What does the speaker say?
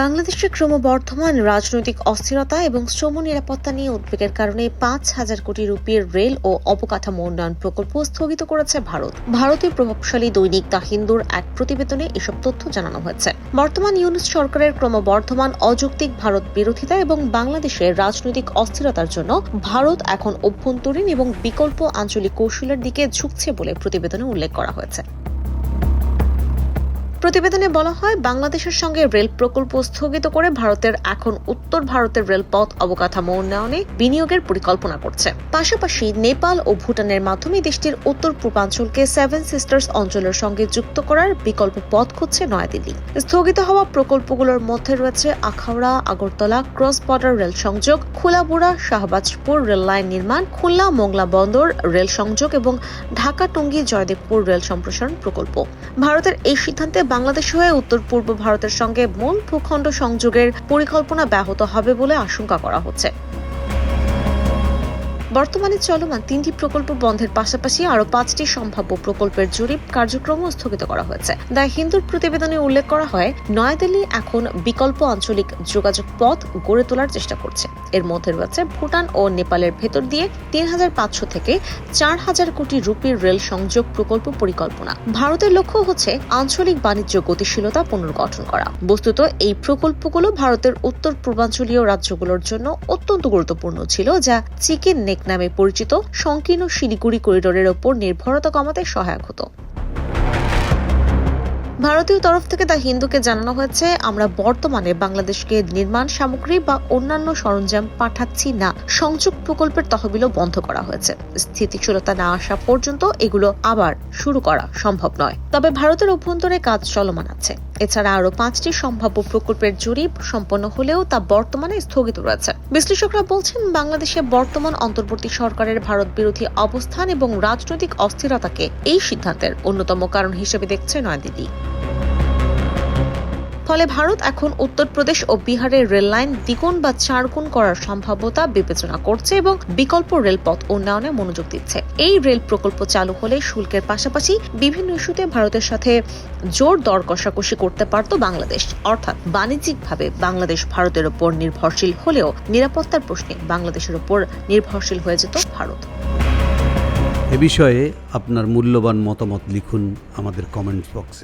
বাংলাদেশের ক্রমবর্ধমান রাজনৈতিক অস্থিরতা এবং শ্রম নিরাপত্তা নিয়ে উদ্বেগের কারণে পাঁচ হাজার কোটি রুপির রেল ও অবকাঠামো উন্নয়ন প্রকল্প স্থগিত করেছে ভারত। ভারতীয় প্রভাবশালী দৈনিক দা হিন্দুর এক প্রতিবেদনে এসব তথ্য জানানো হয়েছে। বর্তমান ইউনুস সরকারের ক্রমবর্ধমান অযৌক্তিক ভারত বিরোধিতা এবং বাংলাদেশের রাজনৈতিক অস্থিরতার জন্য ভারত এখন অভ্যন্তরীণ এবং বিকল্প আঞ্চলিক কৌশলের দিকে ঝুঁকছে বলে প্রতিবেদনে উল্লেখ করা হয়েছে। প্রতিবেদনে বলা হয়, বাংলাদেশের সঙ্গে রেল প্রকল্প স্থগিত করে ভারতের এখন উত্তর ভারতের রেলপথ অবকাঠামো উন্নয়নে বিনিয়োগের পরিকল্পনা করছে। পাশাপাশি নেপাল ও ভুটানের মাধ্যমে দেশটির উত্তর পূর্বাঞ্চলকে সেভেন সিস্টার্স অঞ্চলের সঙ্গে যুক্ত করার বিকল্প পথ খুঁজছে নয়াদিল্লি। স্থগিত হওয়া প্রকল্পগুলোর মধ্যে রয়েছে Akhaura, Agartala, cross border rail সংযোগ, খুলাবুড়া, শাহবাজপুর রেল লাইন নির্মাণ, খুলনা, মোংলা বন্দর রেল সংযোগ এবং ঢাকা টঙ্গী জয়দেবপুর রেল সম্প্রসারণ প্রকল্প। ভারতের এই সিদ্ধান্তে বাংলাদেশ হয়ে উত্তর পূর্ব ভারতের সঙ্গে মূল ভূখণ্ড সংযোগের পরিকল্পনা ব্যাহত হবে বলে আশঙ্কা করা হচ্ছে। বর্তমানে চলমান তিনটি প্রকল্প বন্ধের পাশাপাশি আরও পাঁচটি সম্ভাব্য প্রকল্পের জরিপ কার্যক্রমও স্থগিত করা হয়েছে। দ্য হিন্দুর প্রতিবেদনে উল্লেখ করা হয়, নয়াদিল্লি এখন বিকল্প আঞ্চলিক যোগাযোগ পথ গড়ে তোলার চেষ্টা করছে। এর মধ্যে রয়েছে ভুটান ও নেপালের ভেতর দিয়ে তিন হাজার পাঁচশো থেকে চার হাজার কোটি রুপির রেল সংযোগ প্রকল্প পরিকল্পনা। ভারতের লক্ষ্য হচ্ছে আঞ্চলিক বাণিজ্য গতিশীলতা পুনর্গঠন করা। বস্তুত এই প্রকল্পগুলো ভারতের উত্তর পূর্বাঞ্চলীয় রাজ্যগুলোর জন্য অত্যন্ত গুরুত্বপূর্ণ ছিল, যা চিকেন নেক নামে পরিচিত সংকীর্ণ শিলিগুড়ি করিডোরের ওপর নির্ভরতা কমাতে সহায়ক হতো। ভারতীয় তরফ থেকে দ্য হিন্দুকে জানানো হয়েছে, আমরা বর্তমানে বাংলাদেশকে নির্মাণ সামগ্রী বা অন্যান্য সরঞ্জাম পাঠাচ্ছি না। সংযোগ প্রকল্পের তহবিলও বন্ধ করা হয়েছে। স্থিতিশীলতা না আসা পর্যন্ত এগুলো আবার শুরু করা সম্ভব নয়। তবে ভারতের অভ্যন্তরে কাজ চলমান আছে। এছাড়া আরও পাঁচটি সম্ভাব্য প্রকল্পের জরিপ সম্পন্ন হলেও তা বর্তমানে স্থগিত রয়েছে। বিশ্লেষকরা বলছেন, বাংলাদেশে বর্তমান অন্তর্বর্তী সরকারের ভারত বিরোধী অবস্থান এবং রাজনৈতিক অস্থিরতাকে এই সিদ্ধান্তের অন্যতম কারণ হিসেবে দেখছে নয়াদিল্লি। ফলে ভারত এখন উত্তরপ্রদেশ ও বিহারের রেল লাইন দ্বিগুণ বা চারগুণ করার সম্ভাব্যতা বিবেচনা করছে এবং বিকল্প রেলপথ উন্নয়নে মনোযোগ দিচ্ছে। এই রেল প্রকল্প চালু হলে শুল্কের পাশাপাশি বিভিন্ন ইস্যুতে ভারতের সাথে জোর দর কষাকষি করতে পারত বাংলাদেশ। অর্থাৎ বাণিজ্যিকভাবে বাংলাদেশ ভারতের ওপর নির্ভরশীল হলেও নিরাপত্তার প্রশ্নে বাংলাদেশের ওপর নির্ভরশীল হয়ে যেত ভারত। এ বিষয়ে আপনার মূল্যবান মতামত লিখুন আমাদের কমেন্ট বক্সে।